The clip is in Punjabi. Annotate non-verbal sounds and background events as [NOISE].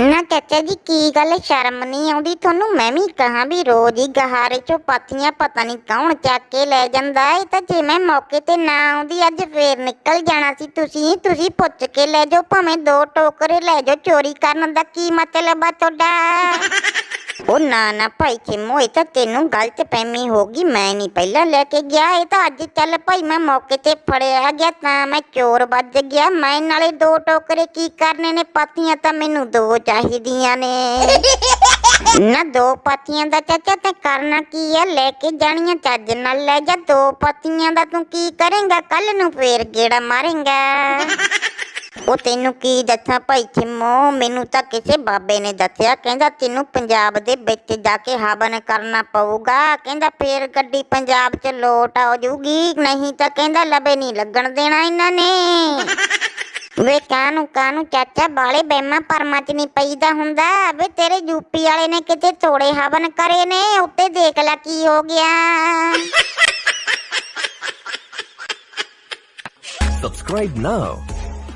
ਨਾ ਚਾਚਾ ਜੀ, ਕੀ ਗੱਲ ਸ਼ਰਮ ਨਹੀਂ ਆਉਂਦੀ? ਤੁਹਾਨੂੰ ਮੈਂ ਵੀ ਕਹਾਂ ਵੀ ਰੋਜ਼ ਹੀ ਗਹਾਰੇ ਚੋਂ ਪਾਥੀਆਂ ਪਤਾ ਨਹੀਂ ਕੌਣ ਚੱਕ ਕੇ ਲੈ ਜਾਂਦਾ ਇਹ ਤਾਂ ਜੇ ਮੈਂ ਮੌਕੇ ਤੇ ਨਾ ਆਉਂਦੀ, ਅੱਜ ਫੇਰ ਨਿਕਲ ਜਾਣਾ ਸੀ ਤੁਸੀਂ ਤੁਸੀਂ ਪੁੱਛ ਕੇ ਲੈ ਜਾਓ, ਭਾਵੇਂ ਦੋ ਟੋਕਰੇ ਲੈ ਜਾਓ, ਚੋਰੀ ਕਰਨ ਦਾ ਕੀ ਮਤਲਬ ਆ ਤੁਹਾਡਾ? ਉਹ ਨਾ ਨਾ ਭਾਈ ਚਿਮੋ ਇਹ ਤਾਂ ਤੈਨੂੰ ਗਲਤ ਫਹਿਮੀ ਹੋ ਗਈ ਮੈਂ ਨਹੀਂ ਪਹਿਲਾਂ ਲੈ ਕੇ ਗਿਆ ਇਹ ਤਾਂ ਅੱਜ ਚੱਲ ਭਾਈ ਮੈਂ ਮੌਕੇ ਤੇ ਫੜਿਆ ਗਿਆ ਤਾਂ ਮੈਂ ਚੋਰ ਵੱਜ ਗਿਆ ਮੈਂ ਨਾਲੇ ਦੋ ਟੋਕਰੇ ਕੀ ਕਰਨੇ ਨੇ ਪਾਤੀਆਂ ਤਾਂ ਮੈਨੂੰ ਦੋ ਚਾਹੀਦੀਆਂ ਨੇ। [LAUGHS] ਨਾ ਦੋ ਪਾਤੀਆਂ ਦਾ ਚਾਚਾ ਤੇ ਕਰਨਾ ਕੀ ਆ ਲੈ ਕੇ ਜਾਣੀਆਂ ਚੱਜ ਨਾਲ ਲੈ ਜਾ ਦੋ ਪਾਤੀਆਂ ਦਾ ਤੂੰ ਕੀ ਕਰੇਂਗਾ ਕੱਲ ਨੂੰ ਫੇਰ ਗੇੜਾ ਮਾਰੇਂਗਾ। [LAUGHS] ਉਹ ਤੈਨੂੰ ਕੀ ਦੱਸਾਂ ਭਾਈ ਚਿੰਮੋ ਮੈਨੂੰ ਤਾਂ ਕਿਸੇ ਬਾਬੇ ਨੇ ਦੱਸਿਆ, ਕਹਿੰਦਾ ਤੈਨੂੰ ਪੰਜਾਬ ਦੇ ਵਿੱਚ ਜਾ ਕੇ ਹਵਨ ਕਰਨਾ ਪਊਗਾ। ਕਹਿੰਦਾ ਫੇਰ ਗੱਡੀ ਪੰਜਾਬ 'ਚ ਲੋਟ ਆ ਜੂਗੀ ਨਹੀਂ ਤਾਂ ਕਹਿੰਦਾ ਲਬੇ ਨਹੀਂ ਲੱਗਣ ਦੇਣਾ ਇਹਨਾਂ ਨੇ। ਵੇ ਕਾਨੂੰ ਕਾਨੂੰ ਚਾਚਾ ਬਾਲੇ ਬੈਮਾ ਪਰਮਾ ਚ ਨਹੀਂ ਪਈਦਾ ਹੁੰਦਾ। ਵੇ ਤੇਰੇ ਯੂਪੀ ਵਾਲੇ ਨੇ ਕਿਤੇ ਤੋੜੇ ਹਵਨ ਕਰੇ ਨੇ, ਉੱਤੇ ਦੇਖ ਲੈ ਕੀ ਹੋ ਗਿਆ। Subscribe now